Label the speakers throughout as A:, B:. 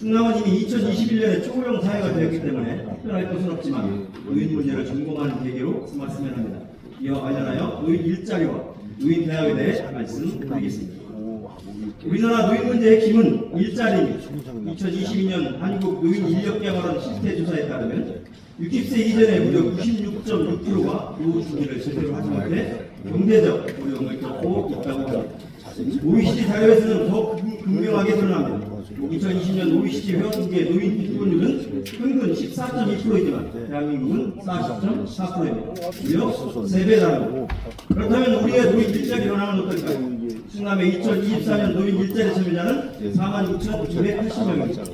A: 충남은 이미 2021년에 초고령 사회가 되었기 때문에 특별할 것은 없지만 노인 문제를 점검하는 계기로 삼았으면 합니다. 이와 관련하여 노인 일자리와 노인 대학에 대해 말씀드리겠습니다. 우리나라 노인 문제의 기본 일자리입니다. 2022년 한국 노인 인력 개발원 실태 조사에 따르면 60세 이전에 무려 96.6%가 노후 준비를 제대로 하지 못해 경제적 어려움을 겪고 있다고 합니다. OECD 자료에서는 더 분- 분명하게 드러납니다. 2020년 OECD 회원국의 노인 빈곤율은 평균 14.2%이지만 대한민국은 40.4%입니다. 무려 3배 다릅니다. 그렇다면 우리의 노인 일자리 현황은 어떨까요? 충남의 2024년 노인 일자리 참여자는 46,280명입니다.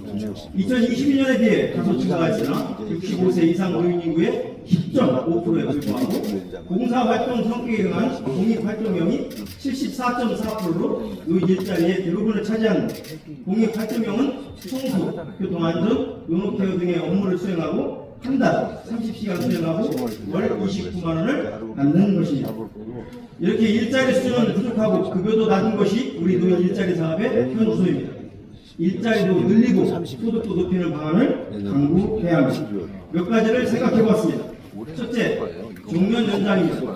A: 2022년에 비해 다소 증가했으나 65세 이상 노인 인구의 10.5%에 불과하고 봉사활동 성격에 강한 공익활동형이 74.4%로 노인 일자리의 대부분을 차지합니다. 공익활동형은 청소, 교통안전, 노노케어 등의 업무를 수행하고 한 달 30시간 수행하고 월 29만 원을 받는 것입니다. 이렇게 일자리 수준은 부족하고 급여도 낮은 것이 우리 노인 일자리 사업의 현 주소입니다. 일자리도 늘리고 소득도 높이는 방안을 강구해야 합니다. 몇 가지를 생각해 보았습니다. 첫째, 정년 연장입니다.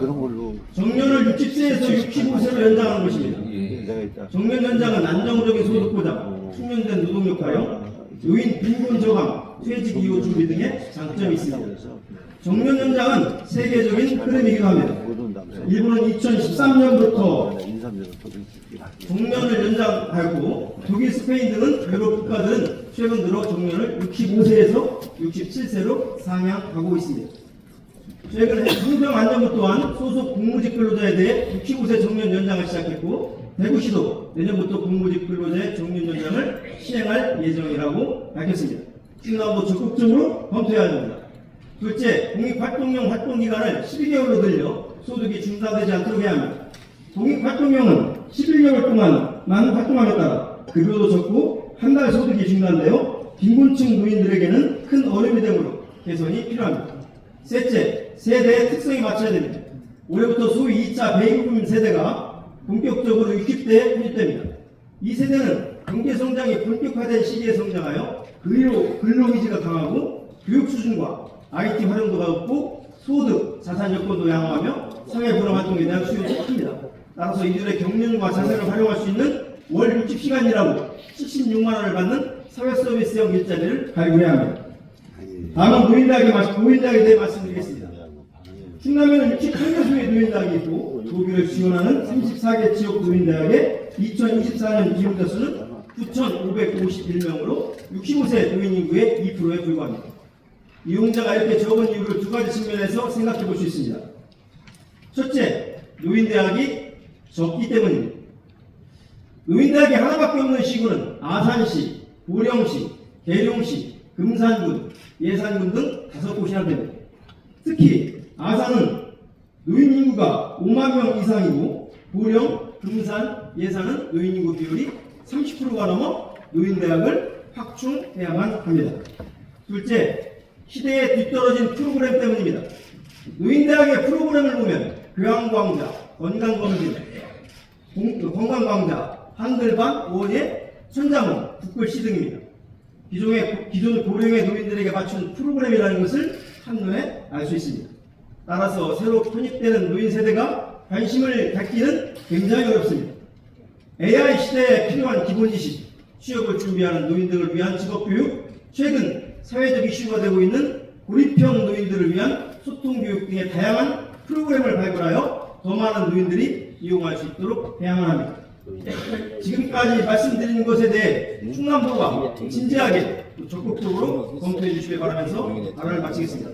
A: 정년을 60세에서 65세로 연장하는 것입니다. 정년 연장은 안정적인 소득 보장, 숙련된 노동력 활용, 요인 빈곤 저감, 퇴직 이후 준비 등의 장점이 있습니다. 정년 연장은 세계적인 흐름이기도 합니다. 일본은 2013년부터
B: 인삼자는 또
A: 정년을 연장하고 독일, 스페인 등은 유럽 국가들은 최근 들어 정년을 65세에서 67세로 상향하고 있습니다. 최근 행정안전부 또한 소속 공무직 근로자에 대해 65세 정년 연장을 시작했고 대구시도 내년부터 공무직 근로자의 정년 연장을 시행할 예정이라고 밝혔습니다. 충남도 적극적으로 검토해야 합니다. 둘째, 공익활동용 활동기간을 12개월로 늘려 소득이 중단되지 않도록 해야 합니다. 공익활동용은 11개월 동안만 활동함에 따라 급여도 적고 한 달 소득이 중단되어 빈곤층 노인들에게는 큰 어려움이 되므로 개선이 필요합니다. 셋째, 세대의 특성에 맞춰야 됩니다. 올해부터 소위 2차 베이비붐 세대가 본격적으로 60대에 편입됩니다. 이 세대는 경제 성장이 본격화된 시기에 성장하여 근로, 근로 의지가 강하고 교육 수준과 IT 활용도가 높고 소득, 자산 여건도 양호하며 사회 불안 활동에 대한 수요가 큽니다. 따라서 이들의 경륜과 자산을 활용할 수 있는 월 60시간이라고 76만 원을 받는 사회 서비스형 일자리를 발굴해야 합니다. 다음은 노인대학에, 말- 노인대학에 대해 말씀드리겠습니다. 충남에는 68개소의 노인대학이 있고 도비를 지원하는 34개 지역 노인대학의 2024년 이용자 수는 9,551명으로 65세 노인 인구의 2%에 불과합니다. 이용자가 이렇게 적은 이유를 두 가지 측면에서 생각해 볼 수 있습니다. 첫째, 노인대학이 적기 때문입니다. 노인대학이 하나밖에 없는 시군은 아산시, 보령시, 계룡시, 금산군, 예산군 등 다섯 곳이나 됩니다. 특히 아산은 노인 인구가 5만 명 이상이고 보령, 금산, 예산은 노인 인구 비율이 30%가 넘어 노인 대학을 확충해야만 합니다. 둘째, 시대에 뒤떨어진 프로그램 때문입니다. 노인대학의 프로그램을 보면 교양광자, 건강검진, 공- 건강광자, 한글반, 원예, 천자문, 북글씨 등입니다. 기존의, 기존 고령의 노인들에게 맞춘 프로그램이라는 것을 한눈에 알 수 있습니다. 따라서 새로 편입되는 노인 세대가 관심을 갖기는 굉장히 어렵습니다. AI 시대에 필요한 기본 지식, 취업을 준비하는 노인 들을 위한 직업 교육, 최근 사회적 이슈가 되고 있는 고립형 노인들을 위한 소통 교육 등의 다양한 프로그램을 발굴하여 더 많은 노인들이 이용할 수 있도록 해야만 합니다. 지금까지 말씀드린 것에 대해 충남도가 진지하게 또 적극적으로 검토해 주시길 바라면서 발언을 마치겠습니다.